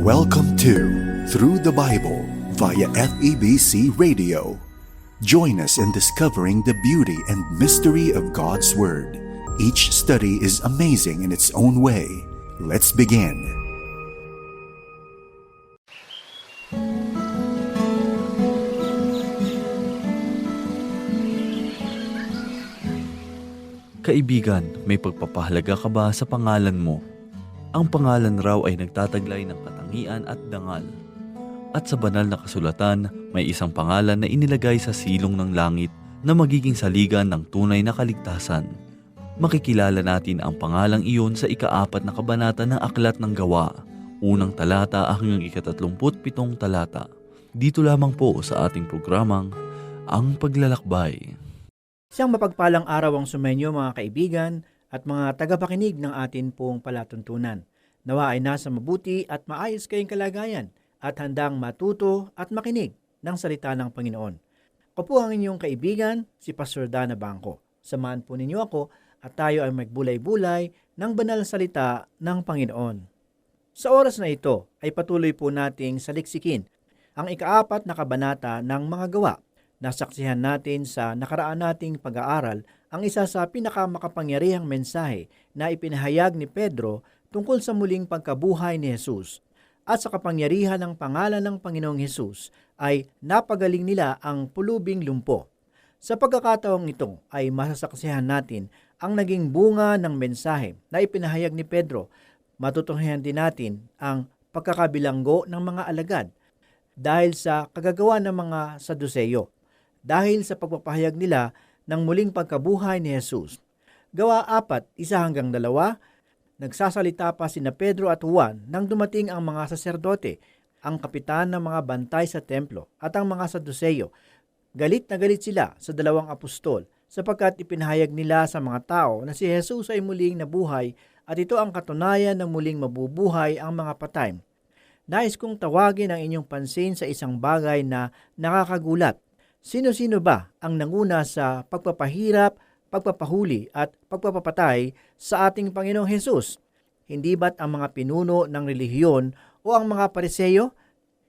Welcome to Through the Bible via FEBC Radio. Join us in discovering the beauty and mystery of God's Word. Each study is amazing in its own way. Let's begin. Kaibigan, may pagpapahalaga ka ba sa pangalan mo? Ang pangalan raw ay nagtataglay ng katangian at dangal. At sa banal na kasulatan, may isang pangalan na inilagay sa silong ng langit na magiging saligan ng tunay na kaligtasan. Makikilala natin ang pangalang iyon sa ikaapat na kabanata ng Aklat ng Gawa, unang talata hanggang ikatatlumput pitong talata. Dito lamang po sa ating programang Ang Paglalakbay. Isang mapagpalang araw ang sumenyo mga kaibigan at mga tagapakinig ng atin pong palatuntunan. Nawa ay nasa mabuti at maayos kayong kalagayan at handang matuto at makinig ng salita ng Panginoon. Ako po ang inyong kaibigan, si Pastor Dana Bangko. Samahan po ninyo ako at tayo ay magbulay-bulay ng banal na salita ng Panginoon. Sa oras na ito ay patuloy po nating saliksikin ang ikaapat na kabanata ng mga gawa Nasaksihan natin sa nakaraan nating pag-aaral ang isa sa pinakamakapangyarihang mensahe na ipinahayag ni Pedro tungkol sa muling pagkabuhay ni Jesus. At sa kapangyarihan ng pangalan ng Panginoong Jesus ay napagaling nila ang pulubing lumpo. Sa pagkakataong ito ay masasaksihan natin ang naging bunga ng mensahe na ipinahayag ni Pedro. Matutunghayan din natin ang pagkakabilanggo ng mga alagad dahil sa kagagawa ng mga saduseyo dahil sa pagpapahayag nila ng muling pagkabuhay ni Jesus. Gawa apat, isa hanggang dalawa, nagsasalita pa sina Pedro at Juan nang dumating ang mga saserdote, ang kapitan ng mga bantay sa templo at ang mga saduseyo. Galit na galit sila sa dalawang apostol sapagkat ipinahayag nila sa mga tao na si Jesus ay muling nabuhay at ito ang katunayan ng muling mabubuhay ang mga patay. Nais kong tawagin ang inyong pansin sa isang bagay na nakakagulat Sino-sino ba ang nanguna sa pagpapahirap, pagpapahuli at pagpapapatay sa ating Panginoong Hesus? Hindi ba't ang mga pinuno ng relihiyon o ang mga pariseyo?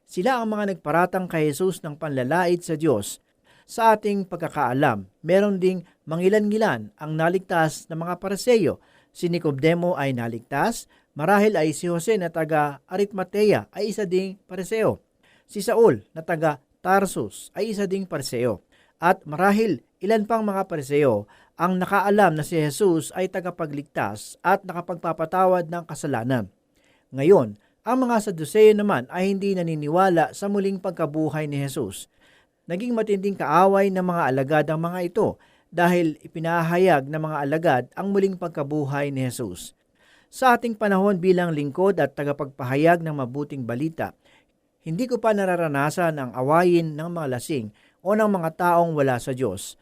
Sila ang mga nagparatang kay Jesus ng panlalait sa Diyos. Sa ating pagkakaalam, meron ding mangilan-ngilan ang naligtas na mga pariseyo. Si Nicodemo ay naligtas, marahil ay si Jose na taga Aritmatea ay isa ding pariseo. Si Saul na taga Tarsus ay isa ding pariseo. At marahil ilan pang mga pariseo ang nakaalam na si Jesus ay tagapagligtas at nakapagpapatawad ng kasalanan. Ngayon, ang mga Saduseo naman ay hindi naniniwala sa muling pagkabuhay ni Jesus. Naging matinding kaaway ng mga alagad ang mga ito dahil ipinahayag ng mga alagad ang muling pagkabuhay ni Jesus. Sa ating panahon bilang lingkod at tagapagpahayag ng mabuting balita, hindi ko pa nararanasan ang awayin ng mga lasing o ng mga taong wala sa Diyos.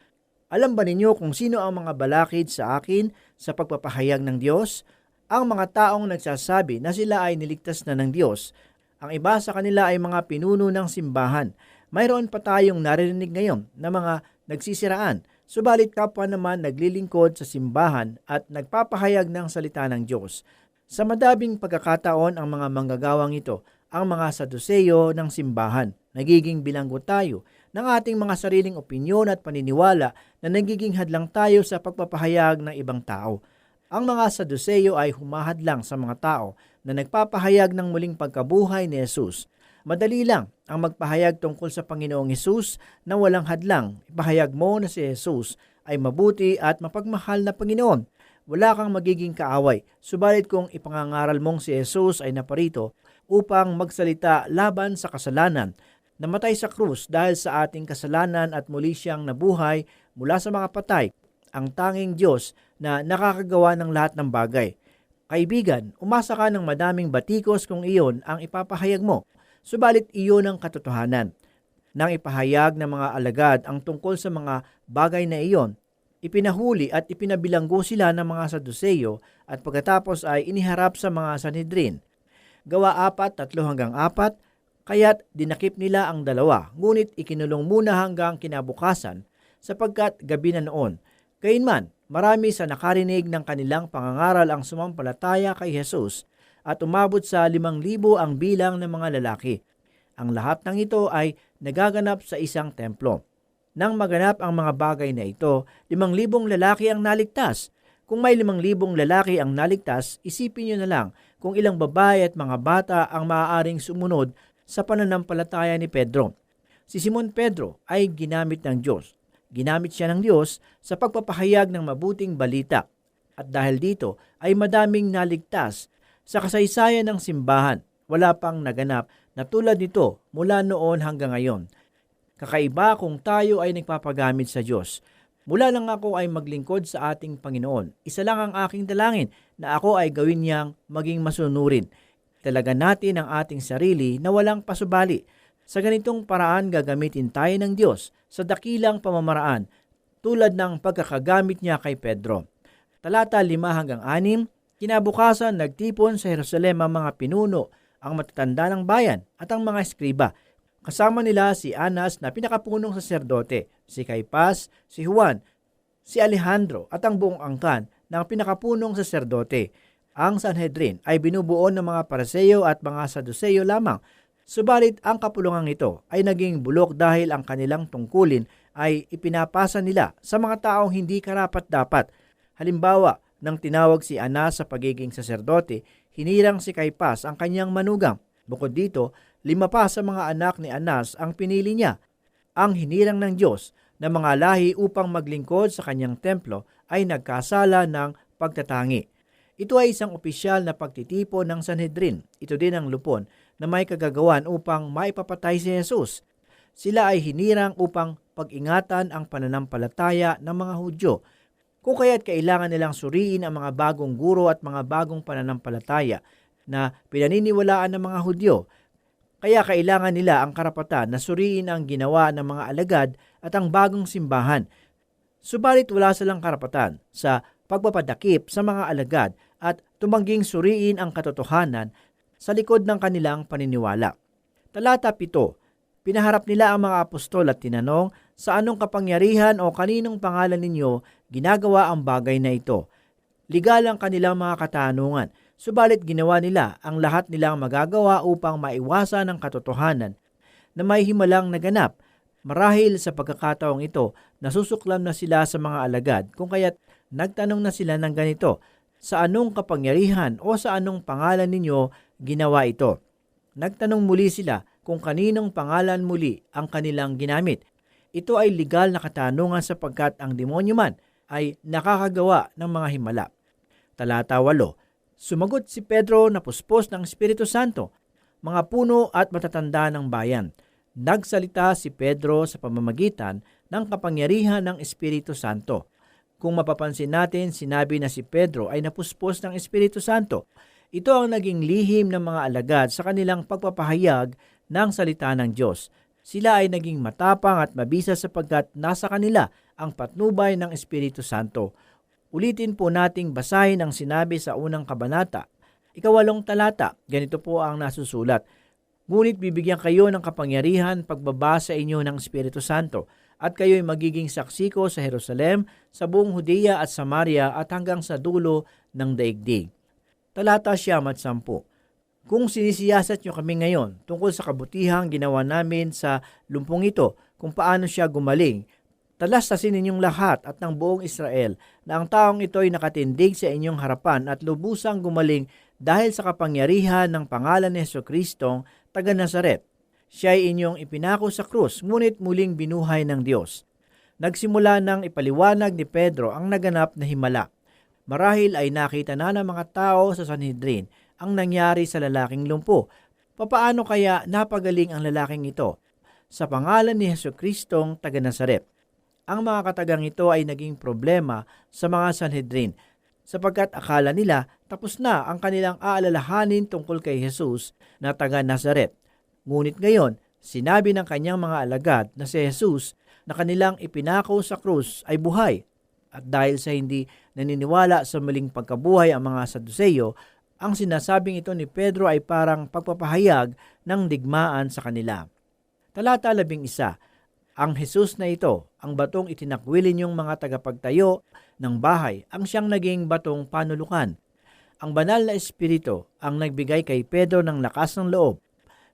Alam ba ninyo kung sino ang mga balakid sa akin sa pagpapahayag ng Diyos? Ang mga taong nagsasabi na sila ay niligtas na ng Diyos. Ang iba sa kanila ay mga pinuno ng simbahan. Mayroon pa tayong naririnig ngayon na mga nagsisiraan, subalit kapwa naman naglilingkod sa simbahan at nagpapahayag ng salita ng Diyos. Sa madabing pagkakataon ang mga manggagawang ito ang mga saduseyo ng simbahan. Nagiging bilanggo tayo ng ating mga sariling opinyon at paniniwala na nagiging hadlang tayo sa pagpapahayag ng ibang tao. Ang mga saduseyo ay humahadlang sa mga tao na nagpapahayag ng muling pagkabuhay ni Jesus. Madali lang ang magpahayag tungkol sa Panginoong Hesus na walang hadlang. Ipahayag mo na si Jesus ay mabuti at mapagmahal na Panginoon. Wala kang magiging kaaway. Subalit kung ipangangaral mong si Jesus ay naparito upang magsalita laban sa kasalanan. Namatay sa krus dahil sa ating kasalanan at muli siyang nabuhay mula sa mga patay, ang tanging Diyos na nakakagawa ng lahat ng bagay. Kaibigan, umasa ka ng madaming batikos kung iyon ang ipapahayag mo, subalit iyon ang katotohanan. Nang ipahayag ng mga alagad ang tungkol sa mga bagay na iyon, ipinahuli at ipinabilanggo sila ng mga saduseyo at pagkatapos ay iniharap sa mga sanhedrin. Gawa apat, tatlo hanggang apat, kaya't dinakip nila ang dalawa, ngunit ikinulong muna hanggang kinabukasan sapagkat gabi na noon. Gayunman, marami sa nakarinig ng kanilang pangangaral ang sumampalataya kay Jesus at umabot sa limang libo ang bilang ng mga lalaki. Ang lahat ng ito ay nagaganap sa isang templo. Nang maganap ang mga bagay na ito, limang libong lalaki ang naligtas. Kung may limang libong lalaki ang naligtas, isipin nyo na lang kung ilang babae at mga bata ang maaaring sumunod sa pananampalataya ni Pedro. Si Simon Pedro ay ginamit ng Diyos. Ginamit siya ng Diyos sa pagpapahayag ng mabuting balita. At dahil dito ay madaming naligtas sa kasaysayan ng simbahan. Wala pang naganap na tulad nito mula noon hanggang ngayon. Kakaiba kung tayo ay nagpapagamit sa Diyos. Mula lang ako ay maglingkod sa ating Panginoon. Isa lang ang aking dalangin na ako ay gawin niyang maging masunurin. Talaga natin ang ating sarili na walang pasubali. Sa ganitong paraan gagamitin tayo ng Diyos sa dakilang pamamaraan tulad ng pagkakagamit niya kay Pedro. Talata 5 hanggang 6, kinabukasan nagtipon sa Jerusalem ang mga pinuno, ang matatanda ng bayan at ang mga eskriba. Kasama nila si Anas na pinakapunong saserdote, si Caipas, si Juan, si Alejandro at ang buong angkan ng pinakapunong saserdote. Ang Sanhedrin ay binubuo ng mga Paraseyo at mga Saduseyo lamang. Subalit ang kapulungan ito ay naging bulok dahil ang kanilang tungkulin ay ipinapasa nila sa mga taong hindi karapat-dapat. Halimbawa, nang tinawag si Anas sa pagiging saserdote, hinirang si Caipas ang kanyang manugang. Bukod dito, lima pa sa mga anak ni Anas ang pinili niya. Ang hinirang ng Diyos na mga lahi upang maglingkod sa kanyang templo ay nagkasala ng pagtatangi. Ito ay isang opisyal na pagtitipo ng Sanhedrin. Ito din ang lupon na may kagagawan upang maipapatay si Jesus. Sila ay hinirang upang pag-ingatan ang pananampalataya ng mga Hudyo. Kung kaya't kailangan nilang suriin ang mga bagong guro at mga bagong pananampalataya na pinaniniwalaan ng mga Hudyo. Kaya kailangan nila ang karapatan na suriin ang ginawa ng mga alagad at ang bagong simbahan. Subalit wala silang karapatan sa pagpapadakip sa mga alagad at tumangging suriin ang katotohanan sa likod ng kanilang paniniwala. Talata 7. Pinaharap nila ang mga apostol at tinanong sa anong kapangyarihan o kaninong pangalan ninyo ginagawa ang bagay na ito. Ligal ang kanilang mga katanungan, subalit ginawa nila ang lahat nilang magagawa upang maiwasan ang katotohanan na may himalang naganap. Marahil sa pagkakataong ito, nasusuklam na sila sa mga alagad kung kaya't nagtanong na sila ng ganito, sa anong kapangyarihan o sa anong pangalan ninyo ginawa ito? Nagtanong muli sila kung kaninong pangalan muli ang kanilang ginamit. Ito ay legal na katanungan sapagkat ang demonyo man ay nakakagawa ng mga himala. Talata 8. Sumagot si Pedro na puspos ng Espiritu Santo, mga puno at matatanda ng bayan. Nagsalita si Pedro sa pamamagitan ng kapangyarihan ng Espiritu Santo. Kung mapapansin natin, sinabi na si Pedro ay napuspos ng Espiritu Santo. Ito ang naging lihim ng mga alagad sa kanilang pagpapahayag ng salita ng Diyos. Sila ay naging matapang at mabisa sapagkat nasa kanila ang patnubay ng Espiritu Santo. Ulitin po nating basahin ang sinabi sa unang kabanata. Ikawalong talata, ganito po ang nasusulat. Ngunit bibigyan kayo ng kapangyarihan pagbaba sa inyo ng Espiritu Santo at kayo'y magiging saksi ko sa Jerusalem, sa buong Hudiya at Samaria at hanggang sa dulo ng daigdig. Talata siyam at sampu. Kung sinisiyasat nyo kami ngayon tungkol sa kabutihang ginawa namin sa lumpong ito, kung paano siya gumaling, talastasin ninyong lahat at ng buong Israel na ang taong ito ay nakatindig sa inyong harapan at lubusang gumaling dahil sa kapangyarihan ng pangalan ni Yeso Kristong taga Nazaret. Siya ay inyong ipinako sa krus, ngunit muling binuhay ng Diyos. Nagsimula ng ipaliwanag ni Pedro ang naganap na himala. Marahil ay nakita na ng mga tao sa Sanhedrin ang nangyari sa lalaking lumpo. Papaano kaya napagaling ang lalaking ito? Sa pangalan ni Heso Kristong taga Nazaret. Ang mga katagang ito ay naging problema sa mga Sanhedrin sapagkat akala nila tapos na ang kanilang aalalahanin tungkol kay Jesus na taga Nazaret. Ngunit ngayon, sinabi ng kanyang mga alagad na si Jesus na kanilang ipinako sa krus ay buhay. At dahil sa hindi naniniwala sa maling pagkabuhay ang mga Saduseyo, ang sinasabing ito ni Pedro ay parang pagpapahayag ng digmaan sa kanila. Talata labing isa, ang Jesus na ito, ang batong itinakwili niyong mga tagapagtayo ng bahay, ang siyang naging batong panulukan. Ang banal na espiritu ang nagbigay kay Pedro ng lakas ng loob.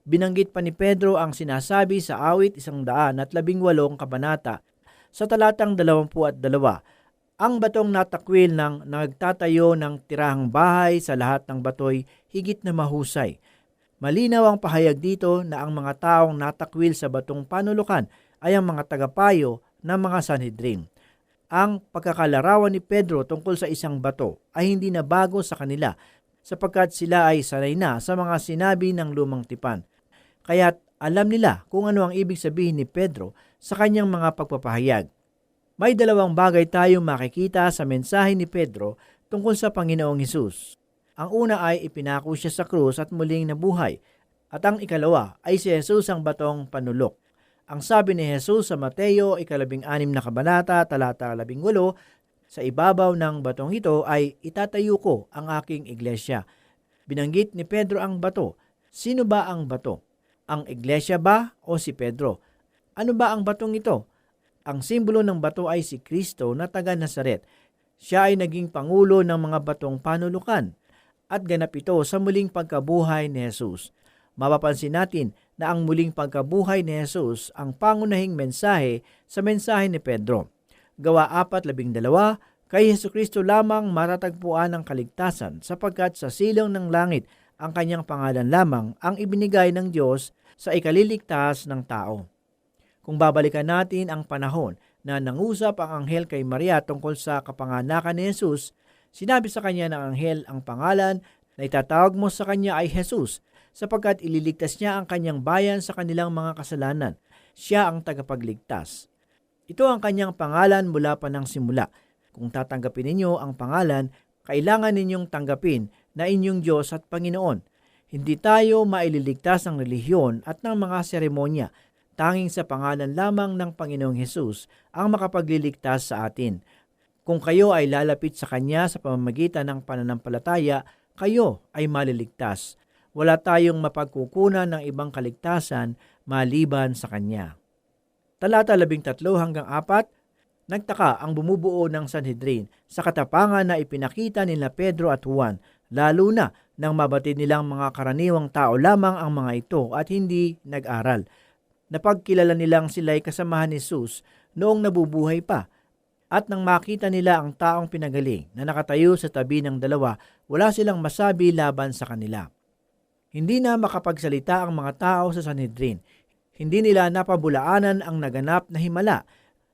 Binanggit pa ni Pedro ang sinasabi sa awit isang daan at labing walong kabanata sa talatang dalawampu at dalawa. Ang batong natakwil ng nagtatayo ng tirahang bahay sa lahat ng batoy higit na mahusay. Malinaw ang pahayag dito na ang mga taong natakwil sa batong panulukan ay ang mga tagapayo ng mga Sanhedrin. Ang pagkakalarawan ni Pedro tungkol sa isang bato ay hindi na bago sa kanila sapagkat sila ay sanay na sa mga sinabi ng lumang tipan. Kaya't alam nila kung ano ang ibig sabihin ni Pedro sa kanyang mga pagpapahayag. May dalawang bagay tayong makikita sa mensahe ni Pedro tungkol sa Panginoong Hesus. Ang una ay ipinako siya sa krus at muling nabuhay. At ang ikalawa ay si Jesus ang batong panulok. Ang sabi ni Jesus sa Mateo, ikalabing anim na kabanata, talata labing walo, sa ibabaw ng batong ito ay itatayo ko ang aking iglesia. Binanggit ni Pedro ang bato. Sino ba ang bato? Ang iglesia ba o si Pedro? Ano ba ang batong ito? Ang simbolo ng bato ay si Kristo na taga Nazaret. Siya ay naging pangulo ng mga batong panulukan at ganap ito sa muling pagkabuhay ni Jesus. Mapapansin natin na ang muling pagkabuhay ni Jesus ang pangunahing mensahe sa mensahe ni Pedro. Gawa 4.12, kay Yesu Kristo lamang matatagpuan ang kaligtasan sapagkat sa silong ng langit ang kanyang pangalan lamang ang ibinigay ng Diyos sa ikaliligtas ng tao. Kung babalikan natin ang panahon na nangusap ang anghel kay Maria tungkol sa kapanganakan ni Jesus, Sinabi sa kanya ng anghel ang pangalan na itatawag mo sa kanya ay Jesus sapagkat ililigtas niya ang kanyang bayan sa kanilang mga kasalanan. Siya ang tagapagligtas. Ito ang kanyang pangalan mula pa ng simula. Kung tatanggapin ninyo ang pangalan, kailangan ninyong tanggapin na inyong Diyos at Panginoon. Hindi tayo maililigtas ng relihiyon at ng mga seremonya. Tanging sa pangalan lamang ng Panginoong Hesus ang makapagliligtas sa atin. Kung kayo ay lalapit sa Kanya sa pamamagitan ng pananampalataya, kayo ay maliligtas. Wala tayong mapagkukunan ng ibang kaligtasan maliban sa Kanya. Talata 13 hanggang 4, Nagtaka ang bumubuo ng Sanhedrin sa katapangan na ipinakita nila Pedro at Juan, lalo na nang mabatid nilang mga karaniwang tao lamang ang mga ito at hindi nag-aral. Napagkilala nilang sila'y kasamahan ni Jesus noong nabubuhay pa at nang makita nila ang taong pinagaling na nakatayo sa tabi ng dalawa, wala silang masabi laban sa kanila. Hindi na makapagsalita ang mga tao sa Sanhedrin. Hindi nila napabulaanan ang naganap na himala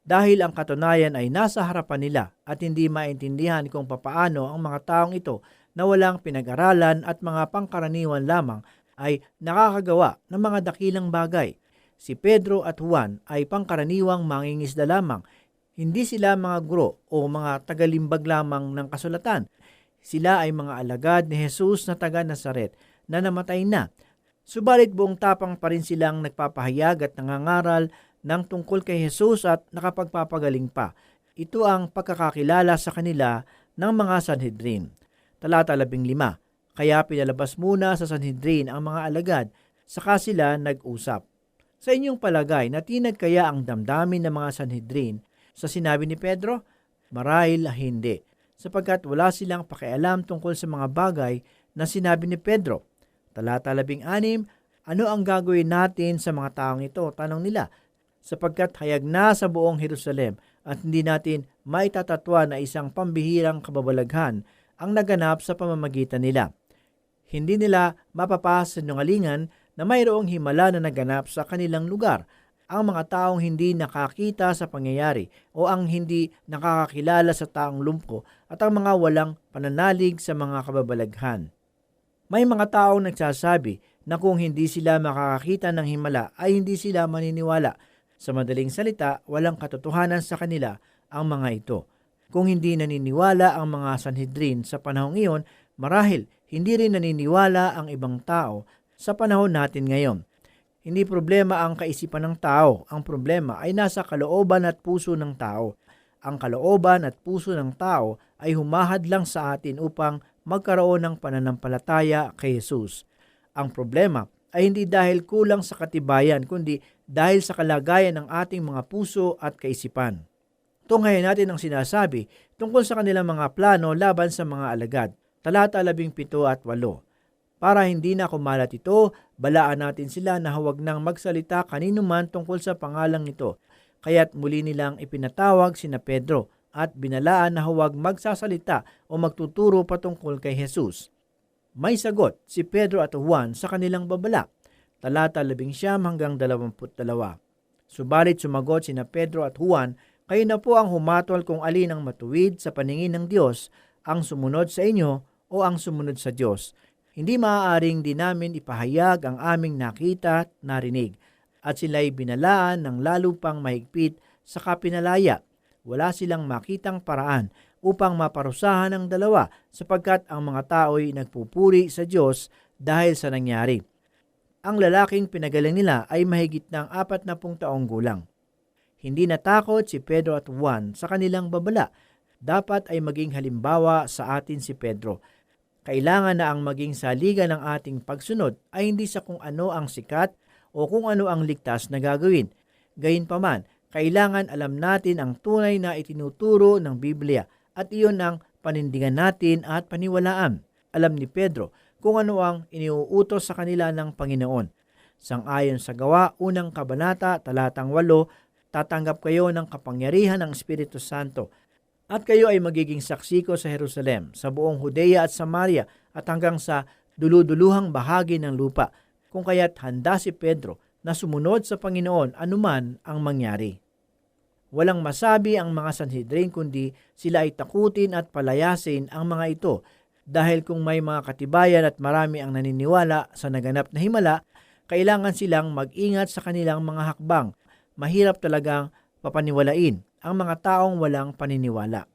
dahil ang katunayan ay nasa harapan nila at hindi maintindihan kung papaano ang mga taong ito na walang pinag-aralan at mga pangkaraniwan lamang ay nakakagawa ng mga dakilang bagay. Si Pedro at Juan ay pangkaraniwang mangingisda lamang hindi sila mga guro o mga tagalimbag lamang ng kasulatan. Sila ay mga alagad ni Jesus na taga Nazaret na namatay na. Subalit buong tapang pa rin silang nagpapahayag at nangangaral ng tungkol kay Jesus at nakapagpapagaling pa. Ito ang pagkakakilala sa kanila ng mga Sanhedrin. Talata 15 Kaya pinalabas muna sa Sanhedrin ang mga alagad, saka sila nag-usap. Sa inyong palagay, natinag kaya ang damdamin ng mga Sanhedrin sa sinabi ni Pedro? Marahil hindi, sapagkat wala silang pakialam tungkol sa mga bagay na sinabi ni Pedro. Talata 16, ano ang gagawin natin sa mga taong ito? Tanong nila, sapagkat hayag na sa buong Jerusalem at hindi natin maitatatwa na isang pambihirang kababalaghan ang naganap sa pamamagitan nila. Hindi nila mapapasinungalingan na mayroong himala na naganap sa kanilang lugar ang mga taong hindi nakakita sa pangyayari o ang hindi nakakakilala sa taong lumpo at ang mga walang pananalig sa mga kababalaghan. May mga taong nagsasabi na kung hindi sila makakakita ng himala ay hindi sila maniniwala. Sa madaling salita, walang katotohanan sa kanila ang mga ito. Kung hindi naniniwala ang mga Sanhedrin sa panahong iyon, marahil hindi rin naniniwala ang ibang tao sa panahon natin ngayon hindi problema ang kaisipan ng tao. Ang problema ay nasa kalooban at puso ng tao. Ang kalooban at puso ng tao ay humahad lang sa atin upang magkaroon ng pananampalataya kay Jesus. Ang problema ay hindi dahil kulang sa katibayan, kundi dahil sa kalagayan ng ating mga puso at kaisipan. Tunghayan natin ang sinasabi tungkol sa kanilang mga plano laban sa mga alagad. talata 17 at 8. Para hindi na kumalat ito, balaan natin sila na huwag nang magsalita kanino man tungkol sa pangalang ito. Kaya't muli nilang ipinatawag sina Pedro at binalaan na huwag magsasalita o magtuturo patungkol kay Jesus. May sagot si Pedro at Juan sa kanilang babala. Talata 11 hanggang 22. Subalit sumagot sina Pedro at Juan, kayo na po ang humatol kung alin ang matuwid sa paningin ng Diyos, ang sumunod sa inyo o ang sumunod sa Diyos. Hindi maaaring di namin ipahayag ang aming nakita at narinig, at sila'y binalaan ng lalo pang mahigpit sa kapinalaya. Wala silang makitang paraan upang maparusahan ang dalawa sapagkat ang mga tao'y nagpupuri sa Diyos dahil sa nangyari. Ang lalaking pinagaling nila ay mahigit ng apat na taong gulang. Hindi natakot si Pedro at Juan sa kanilang babala. Dapat ay maging halimbawa sa atin si Pedro. Kailangan na ang maging saligan ng ating pagsunod ay hindi sa kung ano ang sikat o kung ano ang ligtas na gagawin. Gayunpaman, kailangan alam natin ang tunay na itinuturo ng Biblia at iyon ang panindigan natin at paniwalaan. Alam ni Pedro kung ano ang iniuutos sa kanila ng Panginoon. Sang-ayon sa gawa, unang kabanata, talatang 8, tatanggap kayo ng kapangyarihan ng Espiritu Santo at kayo ay magiging saksi ko sa Jerusalem, sa buong Judea at Samaria at hanggang sa duluduluhang bahagi ng lupa, kung kaya't handa si Pedro na sumunod sa Panginoon anuman ang mangyari. Walang masabi ang mga Sanhedrin kundi sila ay takutin at palayasin ang mga ito dahil kung may mga katibayan at marami ang naniniwala sa naganap na himala, kailangan silang mag-ingat sa kanilang mga hakbang. Mahirap talagang papaniwalain ang mga taong walang paniniwala.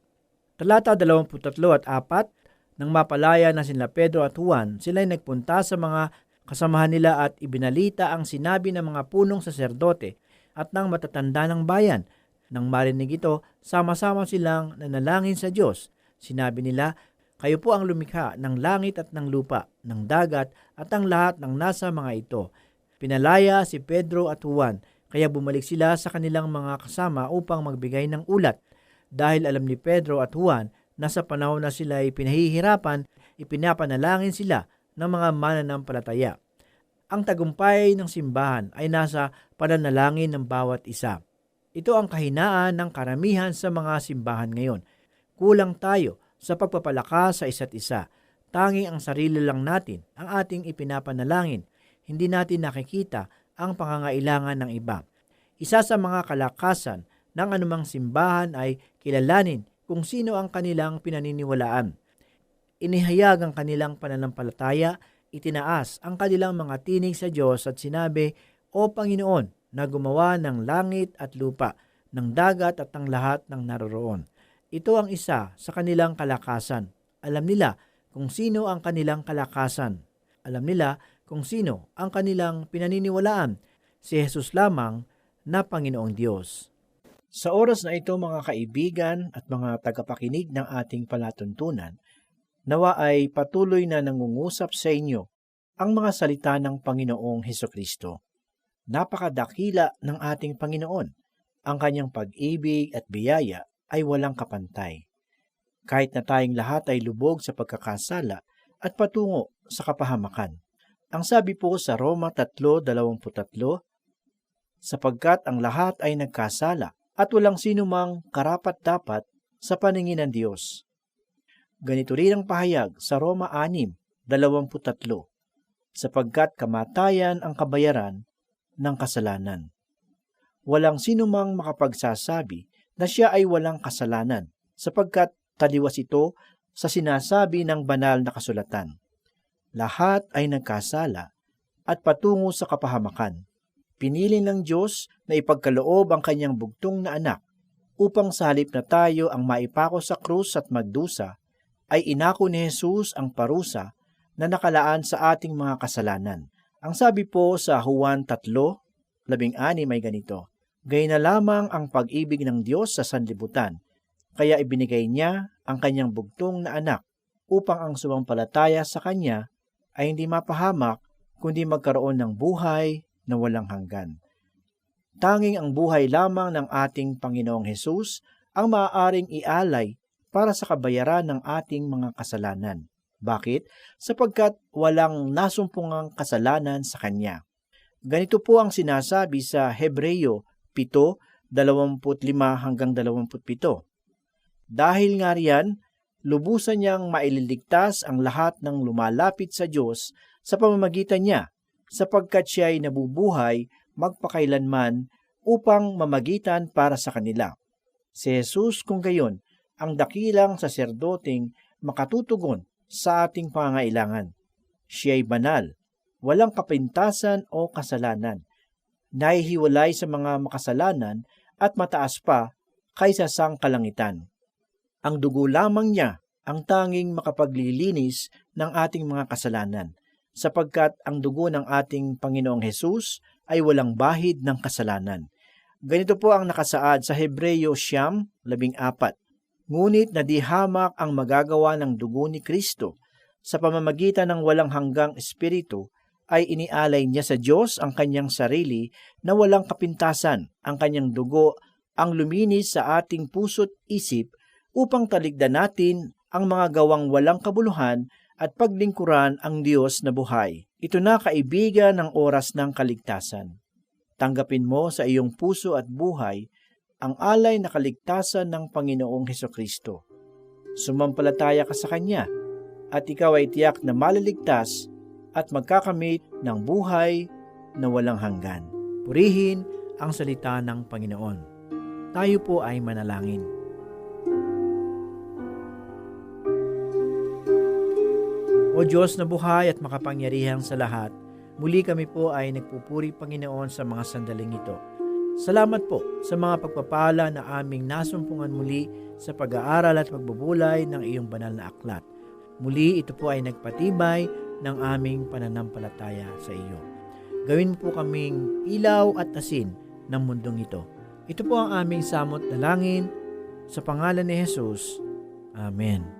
Talata 23 at 4, nang mapalaya na sila Pedro at Juan, sila ay nagpunta sa mga kasamahan nila at ibinalita ang sinabi ng mga punong saserdote at ng matatanda ng bayan. Nang marinig ito, sama-sama silang nanalangin sa Diyos. Sinabi nila, kayo po ang lumikha ng langit at ng lupa, ng dagat at ang lahat ng nasa mga ito. Pinalaya si Pedro at Juan, kaya bumalik sila sa kanilang mga kasama upang magbigay ng ulat. Dahil alam ni Pedro at Juan na sa panahon na sila ay pinahihirapan, ipinapanalangin sila ng mga mananampalataya. Ang tagumpay ng simbahan ay nasa pananalangin ng bawat isa. Ito ang kahinaan ng karamihan sa mga simbahan ngayon. Kulang tayo sa pagpapalakas sa isa't isa. Tanging ang sarili lang natin ang ating ipinapanalangin. Hindi natin nakikita ang pangangailangan ng iba. Isa sa mga kalakasan ng anumang simbahan ay kilalanin kung sino ang kanilang pinaniniwalaan. Inihayag ang kanilang pananampalataya, itinaas ang kanilang mga tinig sa Diyos at sinabi, O Panginoon, na gumawa ng langit at lupa, ng dagat at ang lahat ng naroroon. Ito ang isa sa kanilang kalakasan. Alam nila kung sino ang kanilang kalakasan. Alam nila kung sino ang kanilang pinaniniwalaan, si Jesus lamang na Panginoong Diyos. Sa oras na ito mga kaibigan at mga tagapakinig ng ating palatuntunan, nawa ay patuloy na nangungusap sa inyo ang mga salita ng Panginoong Heso Kristo. Napakadakila ng ating Panginoon. Ang kanyang pag-ibig at biyaya ay walang kapantay. Kahit na tayong lahat ay lubog sa pagkakasala at patungo sa kapahamakan. Ang sabi po sa Roma 3.23, sapagkat ang lahat ay nagkasala at walang sino mang karapat-dapat sa paningin ng Diyos. Ganito rin ang pahayag sa Roma 6.23, sapagkat kamatayan ang kabayaran ng kasalanan. Walang sino mang makapagsasabi na siya ay walang kasalanan, sapagkat taliwas ito sa sinasabi ng banal na kasulatan. Lahat ay nagkasala at patungo sa kapahamakan. Pinili ng Diyos na ipagkaloob ang kanyang bugtong na anak upang sa halip na tayo ang maipako sa krus at magdusa, ay inako ni Jesus ang parusa na nakalaan sa ating mga kasalanan ang sabi po sa Juan 3:16 may ganito, Gay na lamang ang pag-ibig ng Diyos sa sanlibutan, kaya ibinigay niya ang kanyang bugtong na anak upang ang sumampalataya sa kanya ay hindi mapahamak kundi magkaroon ng buhay na walang hanggan. Tanging ang buhay lamang ng ating Panginoong Hesus ang maaaring ialay para sa kabayaran ng ating mga kasalanan. Bakit? Sapagkat walang nasumpungang kasalanan sa kanya. Ganito po ang sinasabi sa Hebreyo 7:25 hanggang 27. Dahil nga riyan, lubusan niyang maililigtas ang lahat ng lumalapit sa Diyos sa pamamagitan niya, sapagkat siya ay nabubuhay magpakailanman upang mamagitan para sa kanila. Si Jesus kung gayon, ang dakilang saserdoting makatutugon sa ating pangailangan. Siya ay banal, walang kapintasan o kasalanan, nahihiwalay sa mga makasalanan at mataas pa kaysa sang kalangitan. Ang dugo lamang niya ang tanging makapaglilinis ng ating mga kasalanan, sapagkat ang dugo ng ating Panginoong Hesus ay walang bahid ng kasalanan. Ganito po ang nakasaad sa Hebreyo Siyam, labing apat. Ngunit nadihamak ang magagawa ng dugo ni Kristo sa pamamagitan ng walang hanggang espiritu ay inialay niya sa Diyos ang kanyang sarili na walang kapintasan, ang kanyang dugo ang luminis sa ating puso't isip upang taligdan natin ang mga gawang walang kabuluhan at paglingkuran ang Diyos na buhay. Ito na kaibigan ng oras ng kaligtasan. Tanggapin mo sa iyong puso at buhay ang alay na kaligtasan ng Panginoong Heso Kristo. Sumampalataya ka sa Kanya at ikaw ay tiyak na maliligtas at magkakamit ng buhay na walang hanggan. Purihin ang salita ng Panginoon. Tayo po ay manalangin. O Diyos na buhay at makapangyarihang sa lahat, muli kami po ay nagpupuri Panginoon sa mga sandaling ito. Salamat po sa mga pagpapala na aming nasumpungan muli sa pag-aaral at pagbubulay ng iyong banal na aklat. Muli ito po ay nagpatibay ng aming pananampalataya sa iyo. Gawin po kaming ilaw at asin ng mundong ito. Ito po ang aming samot na langin sa pangalan ni Jesus. Amen.